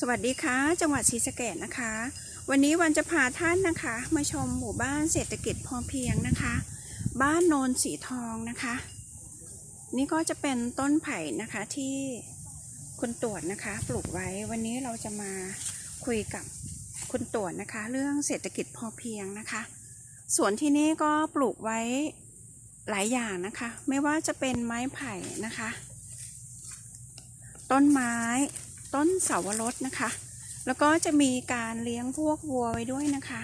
สวัสดีค่ะ จังหวัดศรีสะเกดนะคะ วันนี้วันจะพาท่านนะคะ มาชมหมู่บ้านเศรษฐกิจพอเพียงนะคะ บ้านโนนสีทองนะคะ นี่ก็จะเป็นต้นไผ่นะคะที่คุณตรวจนะคะ ปลูกไว้วันนี้เราจะมาคุยกับคุณตรวจนะคะ เรื่องเศรษฐกิจพอเพียงนะคะสวนที่นี่ก็ปลูกไว้หลายอย่างนะคะ ไม่ว่าจะเป็นไม้ไผ่นะคะ ต้นไม้ ต้นเสาวรสนะคะ แล้วก็จะมีการเลี้ยงพวกวัวไว้ด้วยนะคะ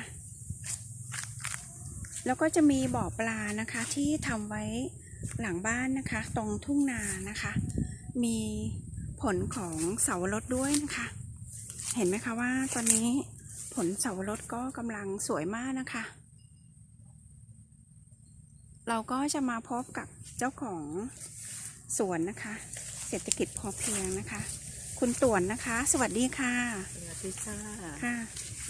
แล้วก็จะมีบ่อปลานะคะที่ทำไว้หลังบ้านนะคะ ตรงทุ่งนานะคะ มีผลของเสาวรสด้วยนะคะ เห็นไหมคะว่าตอนนี้ผลเสาวรสก็กำลังสวยมากนะคะ เราก็จะมาพบกับเจ้าของสวนนะคะ เศรษฐกิจพอเพียงนะคะ คุณตวนนะคะ สวัสดีค่ะสวัสดีค่ะค่ะ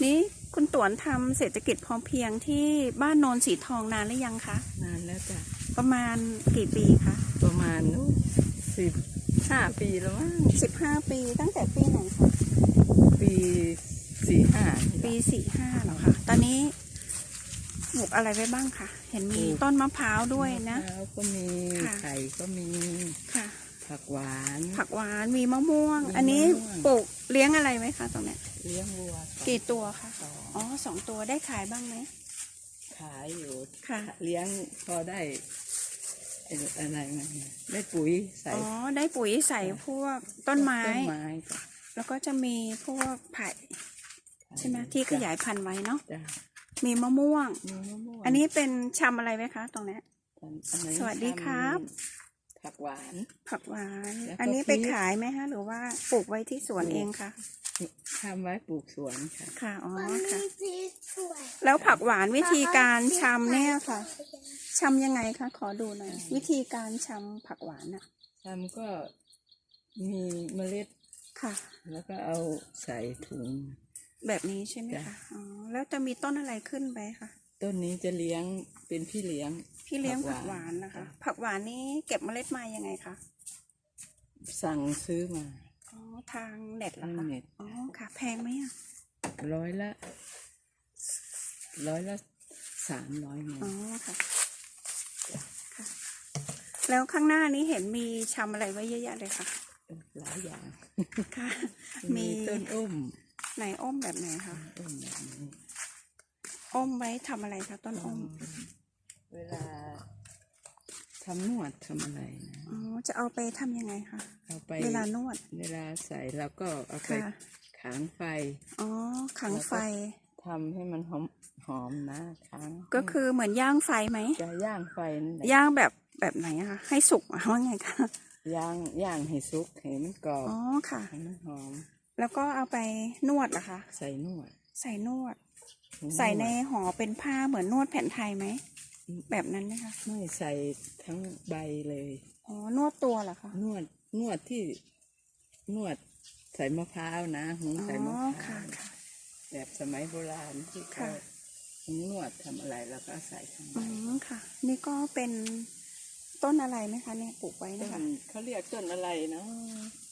นี่คุณตวนทำเศรษฐกิจพอเพียงที่บ้านโนนสีทองนานหรือยังคะนานแล้วจ้ะประมาณกี่ปีคะประมาณสิบห้าปีแล้วมั้งสิบห้าปีตั้งแต่ปีไหนคะปีสี่ห้าปีสี่ห้าเหรอคะตอนนี้ปลูกอะไรไว้บ้างคะเห็นมีต้นมะพร้าวด้วยนะแล้วก็มีค่ะไข่ก็มีค่ะ ผักหวาน ผักหวานมีมะม่วง มีอันนี้มะม่วง ปลูกเลี้ยงอะไรไว้คะตรงเนี้ยเลี้ยงวัวกี่ตัวคะสองอ๋อสองตัวได้ขายบ้างไหมขายอยู่ค่ะเลี้ยงพอได้ไอ้อะไรมันเนี่ยได้ปุ๋ยใส่อ๋อได้ปุ๋ยใส่พวกต้นไม้ ต้นไม้จ้ะแล้วก็จะมีพวกไผ่ใช่ไหมที่ขยายพันธุ์ไว้เนาะจ้ะมีมะม่วง มีมะม่วงอันนี้เป็นชำอะไรไหมคะ ตรงเนี้ย อันไหนสวัสดีครับ ผักหวาน ผักหวาน แล้วก็อันนี้ไปพริก ขายไหมคะหรือว่าปลูกไว้ที่สวนเองคะทำไว้ปลูกสวนค่ะ ค่ะอ๋อค่ะสีสวยแล้วผักหวานวิธีการชำเนี่ยค่ะชำยังไงคะขอดูหน่อยวิธีการชำผักหวานอะทำก็มีเมล็ดค่ะ แล้วก็เอาใส่ถุง แบบนี้ใช่ไหมจ้ะ คะอ๋อแล้วจะมีต้นอะไรขึ้นไปคะ ต้นนี้จะเลี้ยงเป็นพี่เลี้ยง พี่เลี้ยงผัผักกหวาวหานนนะคะ ผักหวานนี้เก็บเมล็ดมายังไงคะสั่งซื้อมาอ๋อทางเน็ตเหรอทาคะงเน็ตอ๋อค่ะ แพงไหมอะร้อยละ ร้อยละสามร้อยเงินอ๋อค่ะค่ะ แล้วข้างหน้านี้เห็นมีชำอะไรไว้เยอะแยะเลยค่ะหลายอย่างค่ะ มีมีต้นอ้มไหนอ้อมแบบไหนคะอ้มแบบนี้ อ้อมไว้ทำอะไรคะต้นอ้อม เวลาทำนวดทำอะไรนะอ๋อ จะเอาไปทำยังไงคะ เอาไปเวลานวด เวลาใส่แล้วก็เอาไปค่ะขางไฟ อ๋อ ขังไฟ ทำให้มันหอมหอมนะค้างก็คือเหมือนย่างไฟไหม จะย่างไฟนั่นแหละย่างแบบแบบไหนอะคะ ให้สุกอะว่าไงคะ ย่างย่างให้สุกให้มันกรอบอ๋อค่ะ ให้มันหอมแล้วก็เอาไปนวดเหรอคะ ใส่นวด ใส่นวด ใส่ในห่อเป็นผ้าเหมือนนวดแผ่นไทยไหม แบบนั้นไหมคะ ไม่ใส่ทั้งใบเลยอ๋อนวดตัวเหรอคะ นวดนวดที่นวดใส่มะพร้าวนะหุงอ๋อใส่มะพร้าวค่ะค่ะแบบสมัยโบราณที่เขาค่ะหุงนวดทำอะไรแล้วก็ใส่ทั้งใบอืมค่ะ นี่ก็เป็นต้นอะไรไหมคะเนี่ยปลูกไว้ต้นะคะนเขาเรียกต้นอะไรเนาะ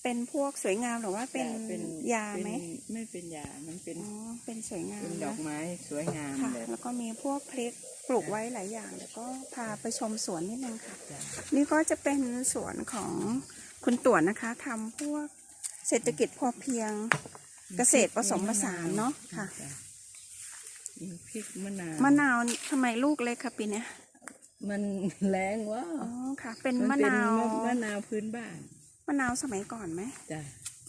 เป็นพวกสวยงามหรือว่าเป็นแต่ยาไหมเป็นไม่เป็นยา มันเป็นอ๋อเป็นสวยงามเป็นดอนะกไม้สวยงามค่ะแบบแล้วก็มีพวกพริกปลูกไว้หลายอย่าง แล้วก็พาไปชมสวนนิดนึงค่ะจ้ะนี่ก็จะเป็นสวนของคุณต่วนนะคะทำพวกเศรษฐกิจพอเพียงเกษตรผสมผสานเนาะค่ะจ้มีพริกมะนาวมะนาวทำไมลูกเล็กคะปีเนี้ยมันแรงว่าอ๋อค่ะ เป็นนมะเป็นนาวมะนาวพื้นบ้าน มะนาวสมัยก่อนไหมจ้ะ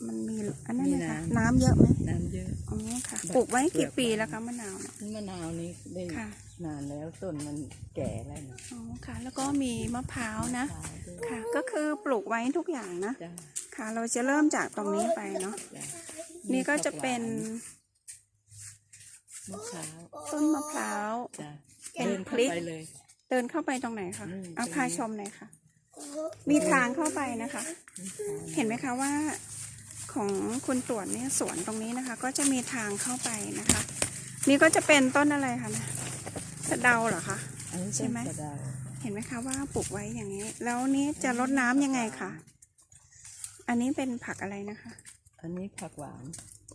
มันมีอันนั้นไหมมีคะน้ำ น้ำเยอะไหมน้ำเยอะ อ๋อค่ะแบบปลูกไว้กี่เปลือกปีบางแล้วคะมะนาวเนี่ย มะนาวนี้ได้ค่ะ นานแล้วต้นมันแก่แล้วนะอ๋อค่ะ แล้วก็มีมะพร้าวนะขายด้วยค่ะ ก็คือปลูกไว้ทุกอย่างนะจ้ะค่ะ เราจะเริ่มจากตรงนี้ไปเนาะจ้ะนี่ก็จะเป็นมะพร้าวต้นมะพร้าว จ้ะเป็นเดินพเข้าริก ไปเลย เดินเข้าไปตรงไหนคะอืมเอาตรงนี้พาชมหน่อยค่ะ มีทางเข้าไปนะคะ เห็นไหมคะว่าของคุณตรวจเนี่ยสวนตรงนี้นะคะ ก็จะมีทางเข้าไปนะคะ นี่ก็จะเป็นต้นอะไรคะเนะสะเดาเหรอคะอันนี้ใช่ไหมต้นสะเดาเห็นไหมคะว่าปลูกไว้อย่างนี้ แล้วนี้จะรดน้ำยังไงคะอันนี้เป็นผักอะไรนะคะ อันนี้ผักหวาน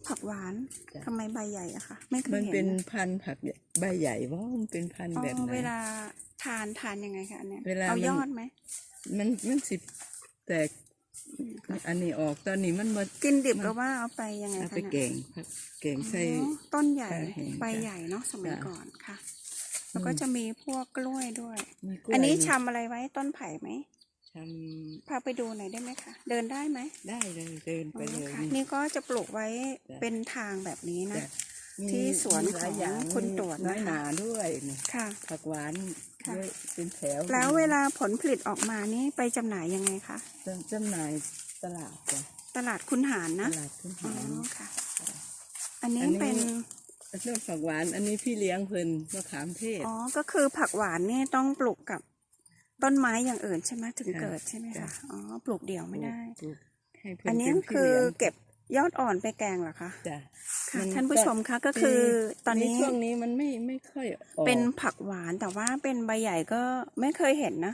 ผักหวานจ้ะทำไมใบใหญ่อะคะไม่เคมัยนเห็เป็นนนะพันธุ์ผักใบใหญ่ว่ามันเป็นพันธุ์อ๋อแบบไหนเวลาทานทานยังไงคะอันเนี้ยเวลาเอามันยอดไหม มันมันสิแตก อันนี้ออกตอนนี้มันมากินดิบหรือว่าเอาไปยังไงเอาคะไปเนี่ยแกงผักแกงใส่ อ๋อต้นใหญ่ใช่เห็นใบจ้ะใหญ่เนาะสมัยจ้ะ ก่อนค่ะ แล้วก็จะมีพวกกล้วยด้วย มีกล้วยอันนี้มีชำอะไรไว้ต้นไผ่ไหมชพาไปดูหน่อยได้ไหมคะเดินได้ไหมำได้เลยเดินไปเลยอ๋อค่ะนี่ นี่ก็จะปลูกไว้จ้ะเป็นทางแบบนี้นะ จ้ะ มีที่สวนมีหลายอย่างของคุณตรวจน้อยนะคะหนาด้วยนี่ค่ะ ผักหวาน ค่ะด้วยเป็นแถวแล้วเวลาผลผลิตออกมานี่ไปจำหน่ายยังไงคะจำจำหน่ายตลาดจ้ะตลาดคุณหารตนะลาดขึ้นอ๋อหารค่ะอันนี้อันนี้เป็นเรื่องผักหวาน อันนี้พี่เลี้ยงเพิ่นมะขามเทศอ๋อก็คือผักหวานนี่ต้องปลูกกับต้นไม้อย่างอื่นใช่ไหมถึงค่ะเกิดใช่ไหมจ้ะคะอ๋อปลูกเดี่ยวไม่ได้ปลูกให้เพิ่อันนี้เป็พี่คือเลี้ยงเก็บ ยอดอ่อนไปแกงเหรอคะจ้ะค่ะมันท่านผู้ก็ชมคะก็คือตอนนี้ช่วงนี้มันไม่ไม่ค่อยออกเป็นผักหวานแต่ว่าเป็นใบใหญ่ก็ไม่เคยเห็นนะ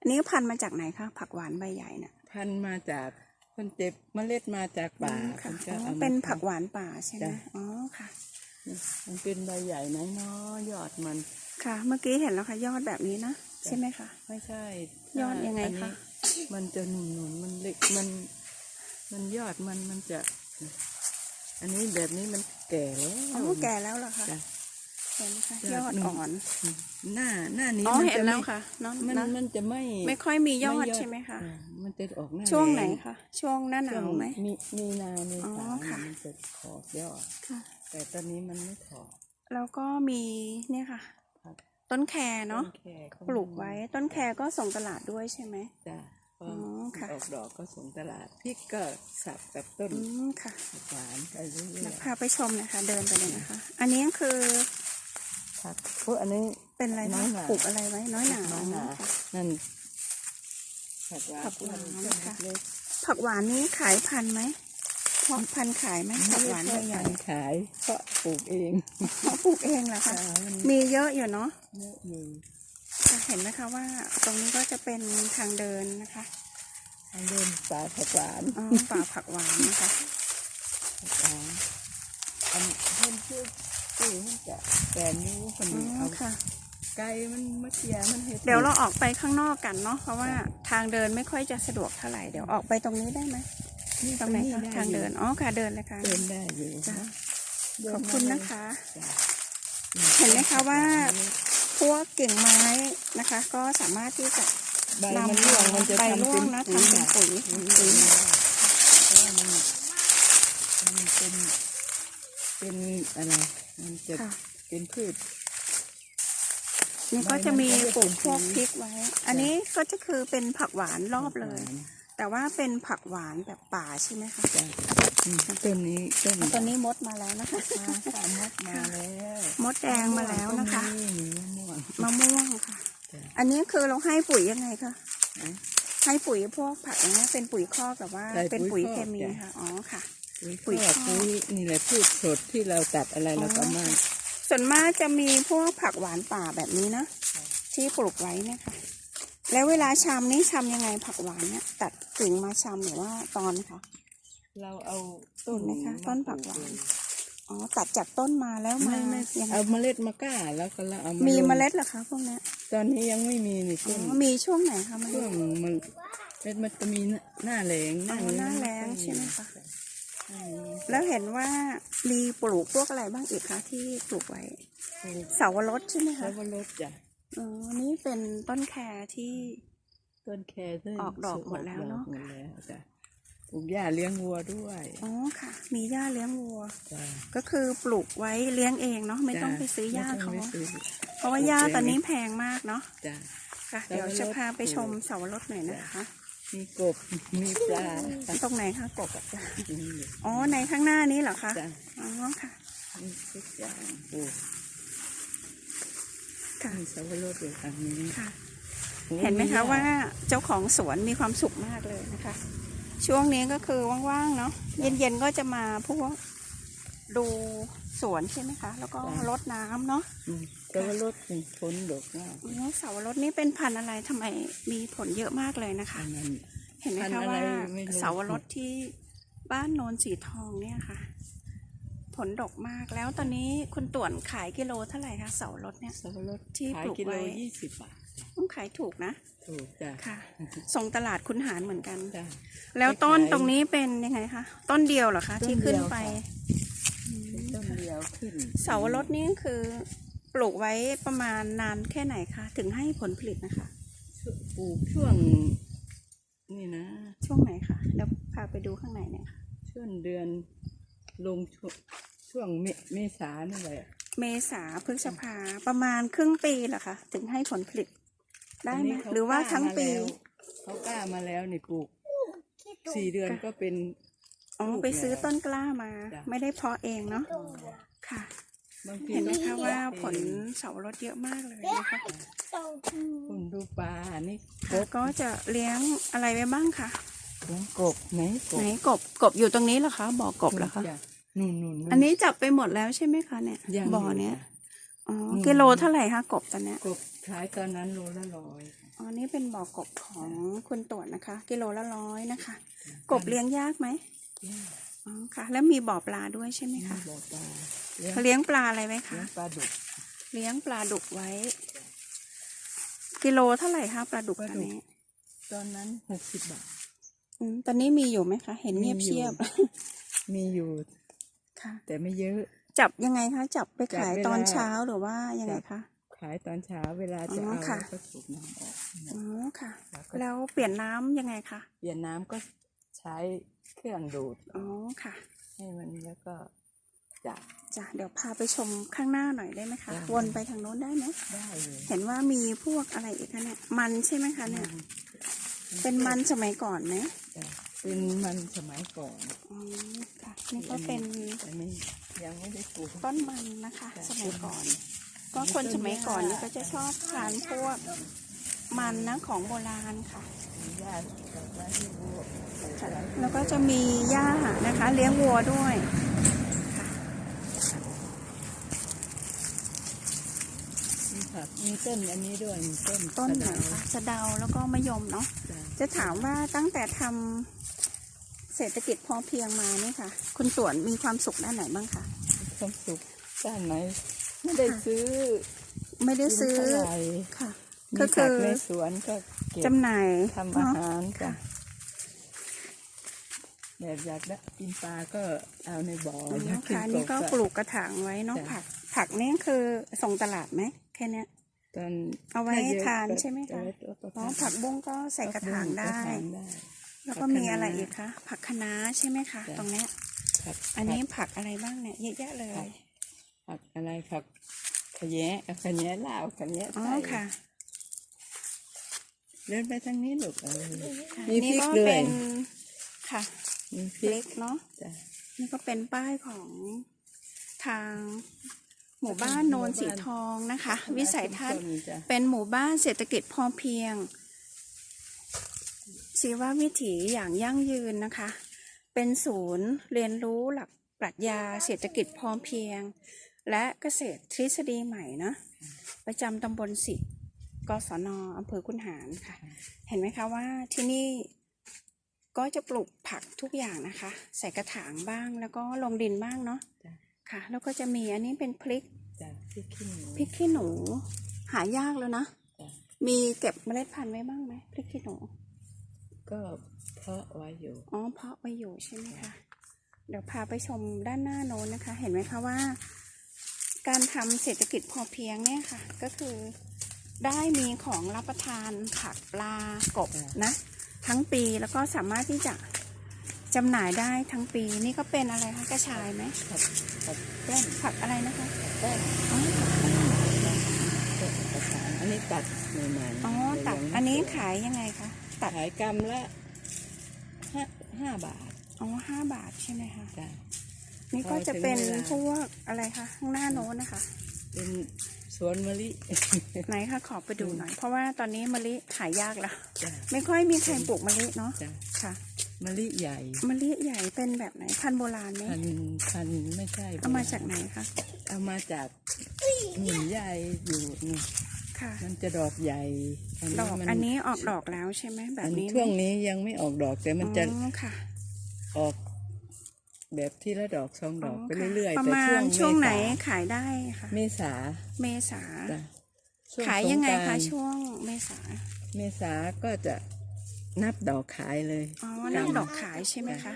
อันนี้พันธุ์มาจากไหนคะผักหวานใบใหญ่น่ะพันธุ์มาจากคนเจ็บเมล็ดมาจากป่าอืมค่ะพิ่ก็อ๋ออามาเป็นทำผักหวานป่าใช่ไหมจ้ะอ๋อค่ะ มันเป็นใบใหญ่น้อยน้อยๆยอดมันค่ะ เมื่อกี้เห็นแล้วค่ะ ยอดแบบนี้นะใช่ไหมคะไม่ใช่ ยอดยังไงอันนี้คะมันจะหนุนหนุนๆมันเล็กมัน มันยอดมันมันจะ อันนี้แบบนี้มันแก่แล้วอ๋อแก่แล้วเหรอคะจ้ะ เห็นไหมคะยยออดดหนึ่งอ่อนหน้าหน้านี้อ๋อมัเห็นจะแล้วไม่ค่ะเนอะมันนะมันจะไม่ไม่ค่อยมียอดไม่ใช่ไหมคะอ่ามันจะออกหน้าช่วงไหนแรงคะช่วงหน้าหนาวไหม มีมีนามีอ๋อสาค่ะ มันจะถอดยอด ค่ะ แต่ตอนนี้มันไม่ถอดแล้วก็มีเนี่ยค่ะ ครับต้นแครเนาะต้แคก็ปลูกไว้ต้นแครก็ส่งตลาดด้วยใช่ไหม จ้ะ พออ๋อค่ะ ออกดอกก็ส่งตลาดพริกก็สับกับต้นอืมค่ะหวานไปเรื่เดี๋อยยวพาไปชมหนะคะ เดินไปเลยนะคะ อันนี้คือๆผักพวกอันนี้ เป็นอะไรน้นะอยหนา ปลูกอะไรไว้น้อยหนาน้อยหนาค่ะ นั่นผักหวานผักหวานต้นค่ะเล็กผักหวานนี้ขายพันธุ์ไหมเพาะพันธุ์ขายไหมๆผักหวานใบใหญ่ไม่ได้ขายเพราะปลูกเองเขาปลูกเองเหรอคะจ้ะมันมีเยอะอยู่เนาะ เยอะอยู่ค่ะ เห็นไหมคะว่าตรงนี้ก็จะเป็นทางเดินนะคะทางเดินป่าผักหวานอ๋อป่าผักหวานนะคะผักหวานอันเพื่อนชื่อชื่อมันจะแต่นิ้วคนอ๋นี้อเอาค่ะไก่มันมาเคลียร์มันเห็ดเดี๋ยวเราออกไปข้างนอกกันเนาะเพราะว่าทางเดินไม่ค่อยจะสะดวกเท่าไหร่เดี๋ยวออกไปตรงนี้ได้ไหมนี่ตรงไหนคะด้ทางเดินอ๋อค่ะเดินเลยค่ะเดินได้อยู่จ้ะเดินขอบคุณนะคะจ้ะเห็นไหมคะว่าพวกกิ่งไม้ นะคะ ก็สามารถที่จะใบมันร่วงมันจะใบทำร่วเป็งนนะปุ๋ยทำเป็นปุ๋ยปุ๋ยปุ๋ยเพราะว่ามันมันเป็นเป็นอะไร มันจะค่ะเป็นพืชนี่ก็จะมีใบมันก็จะปลูกเป็นพวกพริกไว้ อันนี้ก็จะคือเป็นผักหวานรอบเลยหวานแต่ว่าเป็นผักหวานแบบป่าใช่ไหมคะจ้ะอืมต้นนี้ต้นตอนนี้มดมาแล้วนะคะมาสามมดมาแล้ว มดแดงมาแล้วนะคะนี่มีมะม่วงมะม่วงค่ะจ้ะ อันนี้คือเราให้ปุ๋ยยังไงคะนะให้ปุ๋ยพวกผักอย่างเงี้ยเป็นปุ๋ยคอกแบบว่า ใช่เป็นปุ๋ยปุ๋ยคเคอกมีจ้ะ ค่ะ อ๋อค่ะ ปุ๋ปุ๋ยยคคออกกปุ๋ยนี่แหละพืชสดที่เราตัดอะไรเราก็มา ส่วนมากจะมีพวกผักหวานป่าแบบนี้นะที่ปลูกไว้เนี่ยค่ะ แล้วเวลาชำนี่ชำยังไงผักหวานเนี่ยตัดกิ่งมาชำหรือว่าตอนคะ เราเอาต้นเห็นไหมคะมาต้นผักหวานปลูอ๋ อตัดจากต้นมาแล้วมาไม่ไม่ยังไงเอาเมล็ดมาก้าแล้วก็เราเอามีลงเมล็ดเหรอคะพวกเนี้ยตอนนี้ยังไม่มีนี่อ๋ต้นอมีช่วงไหนคะเมช่ล็วดงมันเม็ดมันจะมีหน้าแรงอ๋อนี้หน้าแล้งใช่ไหมคะหน้าแล้งแล้วเห็นว่ามีปลูกพวกอะไรบ้างอีกคะที่ปลูกไว้ปลูกเสาวรสใช่ไหมแล้คะวก็ลดจ้ะอ๋อนี่เป็นต้นแครที่ ต้นแครที่ออกดอกหมดแล้วเนอะ ออกดอกหมดแล้วจ้ะ ปลูกหญ้าเลี้ยงวัวด้วยอ๋อค่ะ มีหญ้าเลี้ยงวัว จ้ะก็คือปลูกไว้เลี้ยงเองเนาะไม่ต้องจ้ะไปซื้อหญ้าไม่ต้เขาองไปซื้อ เพราะว่าหญ้าตอนนี้แพงมากเนาะจ้ะ ค่ะเสาวรสเดี๋ยวจะพาไปชมเสาวรสหน่อยนะคะมีกบ มีปลาตรงไหนคะกบอะจ้ะมีอ๋อในข้างหน้านี้เหรอคะจ้ะอ๋อค่ะมีทุกอย่างปลูกค่ะมีสับปะรดอยู่ทางนี้ค่ะ โอ้เห็นไหมญ้คะว่าเจ้าของสวนมีความสุขมากเลยนะคะ ช่วงนี้ก็คือว่างๆเนาะเย็นๆก็จะมาพวกดูสวนใช่ไหมคะ แล้วก็รดน้ำเนาะอืมสับปะรดนี่ผลดกมากอ๋อเสาวรสนี่เป็นพันธุ์อะไรทำไมมีผลเยอะมากเลยนะคะอันนั้นเห็นไหมพันธุ์คะอะไรว่าไม่รู้เสาวรสที่บ้านโนนสีทองเนี่ยค่ะผ ลดกมาก แล้วตอนนี้คุณต่วนขายกิโลเท่าไหร่คะเสารถเนี่ย สับปะรดที่ขายปลูกกิโลไว้ ยี่สิบบาทต้องขายถูกนะถูกจ้ะค่ะ ส่งตลาดคุณหารเหมือนกัน จ้ะ แล้วต้นไปขายตรงนี้เป็นยังไงคะต้นเดียวเหรอคะ ต้นที่ขึ้นไปเดียวค่ะอืมต้นเดียวขึ้นเสาวรสนี่คือปลูกไว้ประมาณนานแค่ไหนคะถึงให้ผลผลิตนะคะ ปลูกช่วง นี่นะ ช่วงไหนคะเดี๋ยวพาไปดูข้างในหน่อยค่ะช่วงเดือนลงช่วง ช่วงเมเมษานี่แหละเมษาพฤษภาประมาณครึ่งปีเหรอคะถึงให้ผลผลิต ได้อันไหมนี้เขหรือว่าล้ทั้งปีมแล้วเขากล้ามาแล้วนี่ปลูกสี่เดือนก็เป็นอ๋อปลูกไปซื้อแล้วต้นกล้ามาจ้ะไม่ได้เพาะเองเนาะค่ะบางทีเห็นไหมก็คะว่าเองผลเสาวรสเยอะมากเลยนะคะคุณดูปลาอันนี้กค่ะบก็จะเลี้ยงอะไรไว้บ้างคะเลี้ยงกบไหนกบไหนกบกบอยู่ตรงนี้เหรอคะบ่อกบเหรอคะจ้ นู่นนู่นอันนี้จับไปหมดแล้วใช่ไหมคะเนี่ยยังบ่อเนี้ยค่ะอ๋อมกิโลเท่าไหร่คะกบตอนเนี้ยกบขายตอนนั้นโลละร้อยอ๋อนี่เป็นบ่อกบของคุณตรวจนะคะ กิโลละร้อยนะคะ กบเลี้ยงยากไหมอ๋อค่ะ แล้วมีบ่อปลาด้วยใช่ไหมนี่คะบอกปลาเลี้ยงเขาเลี้ยงปลาอะไรไว้เลี้คะยงปลาดุกเลี้ยงปลาดุกไว้ กิโลเท่าไหร่คะปลาดุกปลาตอนดุกนี้ตอนนั้นหกสิบบาทอืมตอนนี้มีอยู่ไหมคะ เห็นเงียบมีอยู่เชียบ มีอยู่ ค่ะ แต่ไม่เยอะ จับยังไงคะ จับไปขายจับเวลาตอนเช้าหรือว่ายังไงคะ ขายตอนเช้าเวลาจะอ๋อเอาค่ะก็สูบน้ำออกอ๋อค่ะ แล้วก็แล้วเปลี่ยนน้ำยังไงคะ เปลี่ยนน้ำก็ใช้เครื่องดูด อ๋อค่ะ ให้มันแล้วก็จับจ้ะเดี๋ยวพาไปชมข้างหน้าหน่อยได้ไหมคะได้วนไปทางโน้นได้ไหมได้เลยเห็นว่ามีพวกอะไรอีกคะเนี่ย มันใช่ไหมคะเนี่ย เป็นมันสมัยก่อนไหมจ้ะ เป็นมันสมัยก่อนอ๋อค่ะนี่ก็เป็นยังไม่ได้ปลูก ต้นมันนะคะ สมัยก่อน ก็คนสมัยก่อนนี่ก็จะชอบทานพวกมันนะของโบราณค่ะ แล้วก็จะมีหญ้านะคะ เลี้ยงวัวด้วยค่ะ มีผักมีต้นอันนี้ด้วยมีต้นต้นไหนสะเดา คะสะเดาแล้วก็มะยมเนาะจ้ะ จะถามว่าตั้งแต่ทำเศรษฐกิจพอเพียงมานี่ค่ะ คุณต่วนมีความสุขด้านไหนบ้างคะความสุขด้านไหน ไม่ได้ซื้อไม่ได้ซื้อ กินเท่าไหร่ค่ะ มีก็ผัคืกอในสวนก็เก็บจำหน่ายทำอาเนาะ หารจ้ะค่ะ แบบอยากได้กินปลาก็เอาในบ่ออ๋อยาอกกินค่ะกนี่บก็ก็ปลูกกระถางไว้เนาะจ้ะผัก ผักนี่คือส่งตลาดไหมแค่เนี้ย ตอนเอาไว้ถ้ยะทานก็ใช่ไหมคะเอาว้ตัวประอ๋อทานผักบุ้งก็ใส่กระถางได้กระถางได้แล้วก็ผักคะน้ามีอะไรอีกคะ ผักคะน้าใช่ไหมคะจ้ะตรงเนี้ยผักอันนี้ผักอะไรบ้างเนี่ยเยอะแยะเลย ผักอะไรผักขะแยะเอาขะแยะลาวขะแยะอ๋อไทยค่ะ เดินไปทางนี้ลูกเออค่ะมีพรินี่กก็ด้วยเป็นค่ะมีพพริริกกเนาะจ้ะนี่ก็เป็นป้ายของทาง หมู่บ้านโนนสีทองนะคะ วิสัยทัศน์ต้นจ้ะเป็นหมู่บ้านเศรษฐกิจพอเพียงชีววิถีอย่างยั่งยืนนะคะ เป็นศูนย์เรียนรู้หลักปรัชญาเศรษฐกิจพอเพียง และเกษตรทฤษฎีใหม่นะประจำตำบลสิกศนอำเภอคุนหารค่ะ เห็นไหมคะว่าที่นี่ก็จะปลูกผักทุกอย่างนะคะ ใส่กระถางบ้างแล้วก็ลงดินบ้างเนาะจ้ะ ค่ะ แล้วก็จะมีอันนี้เป็นพริกจ้ะพริกขี้หนูพริกขี้หนู หายากแล้วนะจ้ะมีเก็บเมล็ดพันธุ์ไว้บ้างไหมพริกขี้หนูก็เพาะไว้อยู่ อ๋อเพาะไว้อยู่ใช่ไหมคะเดี๋ยวพาไปชมด้านหน้าโน้นนะคะ เห็นไหมคะว่า การทำเศรษฐกิจพอเพียงเนี่ยค่ะ ก็คือได้มีของรับประทานผักปลากบนะ ทั้งปีแล้วก็สามารถที่จะ จำหน่ายได้ทั้งปีนี่ก็เป็นอะไรคะกระชายไหมผักผักแป้นผักอะไรนะคะแป้นอ๋อผักแป้งก็ประทานอันนี้ตัดใหม่ๆอ๋อตัดยังไม่อันนี้สวยขายยังไงคะตัดขายกำละห้าห้าบาทอ๋อห้าบาทใช่ไหมคะจ้ะนี่ก็จะเป็นพอถึงเวลาพวกอะไรคะข้างหน้าโน้นนะคะ เป็นสวนมะลิไหนคะขอไปดูหน่อย เพราะว่าตอนนี้มะลิขายยากแล้วจ้ะไม่ค่อยมีใครปลูกมะลิเนาะจ้ะค่ะ มะลิใหญ่มะลิใหญ่เป็นแบบไหนพันธุ์โบราณไหมพันพันไม่ใช่เอามาจากไหนคะเอามาจากหินใหญ่อยู่นี่ค่ะ มันจะดอกใหญ่ดอกมัอันนี้ออกดอกแล้วใช่ไหมแบอับนนี้ไหมช่วงนี้ยังไม่ออกดอกแต่มันจะอ๋อค่ะ ออกแบบที่ละดอกสองดอกไปค่ะเรื่อยๆประแต่มาช่วณงช่วงไหนเมษาขายได้ค่ะ เมษา เมษาจ้ะช่วขายยังไงสกคะรานต์ช่วงเมษา เมษาก็จะ นับดอกขายเลยอ๋อนับดอกขายใช่ไหมคะ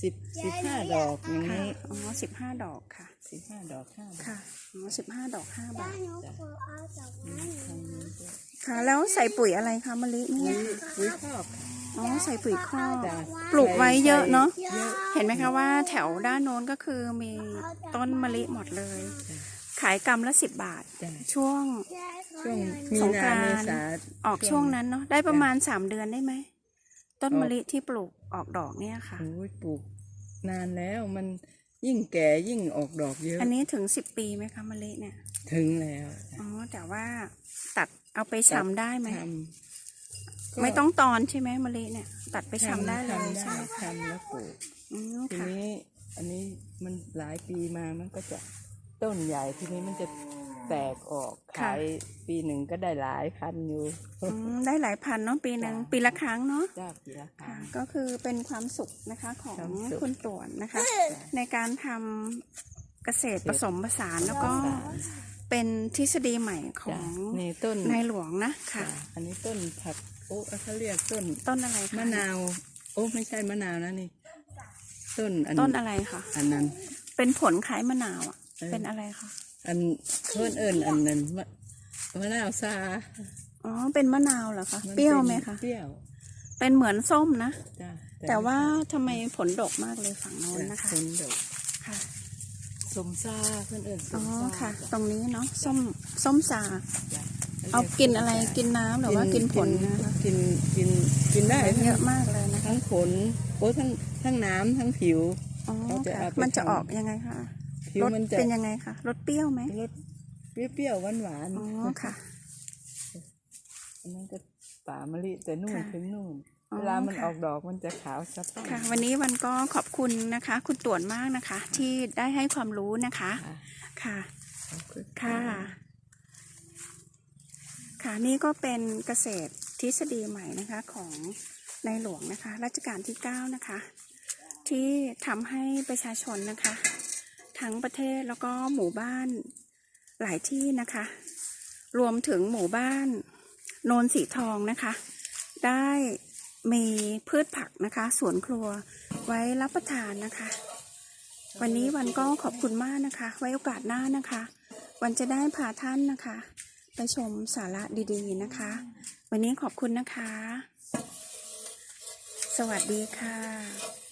สิบสิบห้าดอกอย่างค่ะนี้อ๋อสิบห้าดอกค่ะ สิบห้าดอกห้าบาทค่ะอ๋อสิบห้าดอกห้าบาท หนูขอเอาจากนั้นหนูทางนี้ก็ค่ะ แล้วใส่ปุ๋ยอะไรคะมะลิเนี่ยปุ๋ยปุ๋ยคอกค่ะอ๋อใส่ปุ๋ยคอกจ้ะปลูกไว้เยอะเนาะเยอะเห็นไหมคะว่าแถวด้านโน้นก็คือมีต้นมะลิหมดเลย ขายกำละสิบบาท จ้ะช่วง ช่วงมีสงกนารานต์เมษาออกช่วงนั้นเนาะได้ประมาณสามเดือนได้ไหมต้นมะลิที่ปลูกออกดอกเนี่ยค่ะ โอ้ยปลูกนานแล้วมันยิ่งแก่ยิ่งออกดอกเยอะอันนี้ถึงสิบปีไหมคะมะลิเนี่ยถึงแล้วอ๋อแต่ว่าตัดเอาไปชำได้ไหมทำก็ไม่ต้องตอนใช่ไหมมะลิเนี่ย ตัดไปชำได้เลยทำใช่ได้ไหมทำแล้วปลูกอืมทีค่ะนี้ อันนี้มันหลายปีมามันก็จะต้นใหญ่ทีนี้มันจะ แตกออกขายปีหนึ่งก็ได้หลายพันอยู่อืมได้หลายพันเนาะปีหนึ่งจ้ะปีละครั้งเนาะ จ้าปีละคค่ะรั้งก็คือเป็นความสุขนะคะของความสุขคุณต่วนนะคะ ในการทำเกษตรผสมผสานแล้วก็ผสมผสาน เป็นทฤษฎีใหม่ขอจ้ะงนี่ต้นในหลวงนะค่ะจ้ะอันนี้ต้นผักโอ้เขาเรียกต้นต้นอะไรคะมะนาว โอ้ไม่ใช่มะนาวนะนี่ ต้นอันต้นอะไรคะอันนั้น เป็นผลคล้ายมะนาวอะเออ เป็นอะไรคะ อันเพิ่นเอิญอันนั้นมะมะนาวซาอ๋อ เป็นมะนาวเหรอคะ นเปรี้ยวไหมคะ เปรี้ยวเป็นเหมือนส้มนะ จ้าแต่ว่าทำไมผลดกมากเลยฝั่งโน้นนะคะผลดกค่ะ สมซาเพิ่นเอิญสอ๋อ มซาค่ะตรงนี้เนาะ ส้ม ส้มสา จ้ะเอากินอะไร กินน้ำหรือว่ากินผลนะคะกินกินกินได้ทั้งเยอะมากเลยนะคะ ทั้งผลโอ้ทั้งทั้งน้ำทั้งผิว อ๋อ เขาจะค่ะ เอาไปมันจะทำ ออกยังไงคะ ผิวรสมันจะเป็นยังไงคะรสเปรี้ยวไหมรสเปรี้ยวๆหวานอ๋อๆค่ะ อันนั้นก็ป่ามะลิแต่นู่นค่ะถึงนู่น อ๋อเวลามันค่ะ ออกดอกมันจะขาวสะพรั่งค่ะ วันนี้วันก็ขอบคุณนะคะ คุณต่วนมากนะคะ ที่ได้ให้ความรู้นะคะค่ะค่ะ ขอบคุณค่ะ ค่ะ นี่ก็เป็นเกษตรทฤษฎีใหม่นะคะของในหลวงนะคะ รัชกาลที่ 9 นะคะ ที่ทำให้ประชาชนนะคะ ทั้งประเทศแล้วก็หมู่บ้านหลายที่นะคะ รวมถึงหมู่บ้านโนนสีทองนะคะ ได้มีพืชผักนะคะ สวนครัวไว้รับประทานนะคะ วันนี้วันก็ขอบคุณมากนะคะ ไว้โอกาสหน้านะคะ วันจะได้พาท่านนะคะ ไปชมสาระดีๆนะคะ วันนี้ขอบคุณนะคะ สวัสดีค่ะ